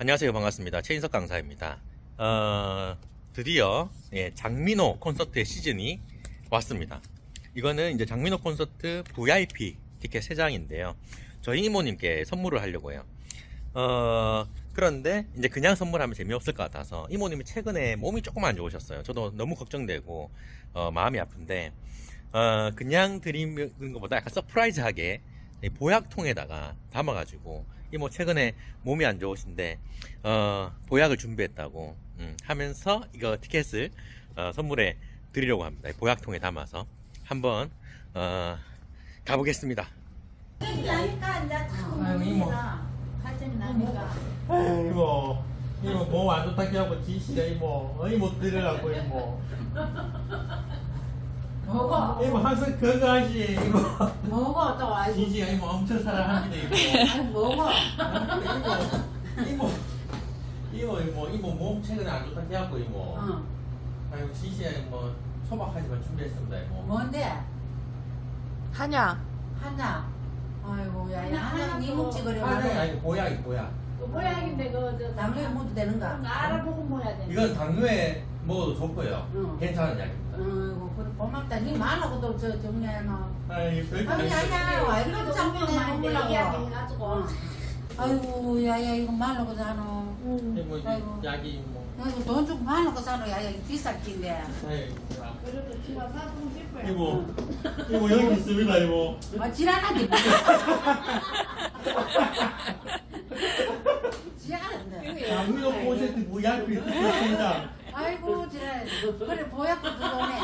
안녕하세요. 반갑습니다. 최인석 강사입니다. 어, 드디어 예, 장민호 콘서트의 시즌이 왔습니다. 이거는 이제 장민호 콘서트 VIP 티켓 3장인데요. 저희 이모님께 선물을 하려고 해요. 어, 그런데 이제 그냥 선물하면 재미없을 것 같아서 이모님이 최근에 몸이 조금 안 좋으셨어요. 저도 너무 걱정되고 어, 마음이 아픈데 어, 그냥 드리는 것보다 약간 서프라이즈하게 이 보약통에다가 담아가지고 이모 최근에 몸이 안 좋으신데 어, 보약을 준비했다고 음, 하면서 이거 티켓을 어, 선물해 드리려고 합니다. 이 보약통에 담아서 한번 어, 가보겠습니다. 이모. 이모 이모 몸안 좋다고 하고 지시가 이모 어이 못 드리려고 이모 이모 항상 건강하시 이모 먹어 또 아이고 지시가 이모 엄청 사랑합니다 이모 아이고 먹어. 이모 이모 이모 이모 몸 최근에 안 좋다 해갖고 이모 어. 아이고 지시야 뭐 소박하지만 준비했습니다 이모 뭔데? 한약. 하나 아이고 하나, 하나 하나 니 더. 먹지 그래 아니 말해 아니 보약이 보약. 그 모양인데 그저 당뇨에 먹어도 되는가? 알아보고 뭐야 돼. 이건 당뇨에 먹어도 좋고요. 응. 괜찮은 약입니다. 아이고 그래 고맙다. 니 말하고도 저 아이 별거 아니 아니에요. 야야 와 이렇게 장면에 먹으려고. 이야기해가지고. 아이고 야야 이거 말하고 사노. 이모 이제 아이고. 약이 뭐. 아이고 돈 주고 말하고 사노. 야야 이거 비쌀 긴데. 아이, 그래도 지가 사고 싶어요. 이모 이모 여기 있습니다 이모. 아 지랄하게 지랄 한데 장민호 콘서트 VIP 있습니다 아이고 지랄 그래 보약도 들어오네.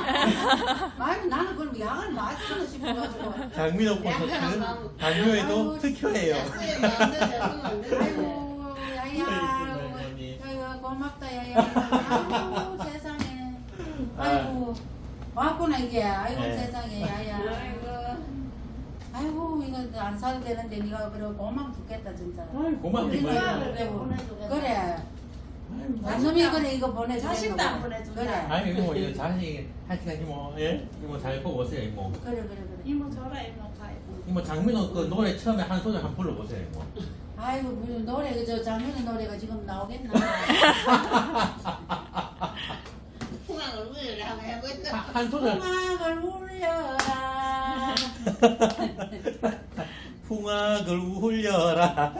아이고 나는 그럼 약을 쓰고 싶어가지고. 장민호 콘서트 당뇨에도 아이고, 특효예요. 아이고 야야 아이고, 아이고 고맙다 야야. 아이고 세상에. 아이고 왔구나 이게. 아이고 네. 세상에 야야. 아이고. 이거 안 사도 되는데 네가 그래 고마워 죽겠다 진짜. 고맙게 우리는 말이야 그래 놈이 그래 이거 보내주는 자식도 안 거고. 보내준다. 그래. 아니 이모 이거 자식 하여튼 이모 예? 이모 잘 보고 오세요 이모. 그래 그래 그래. 이모 줘라 이모 가. 이모. 장민호 그 노래 처음에 한 소절 한번 불러보세요 이모. 아이고 무슨 노래 그저 장면의 노래가 지금 나오겠나? 풍악을 우유를 한번 해보자. 한, 한 소절. 음악을 울려라. 풍악을 울려라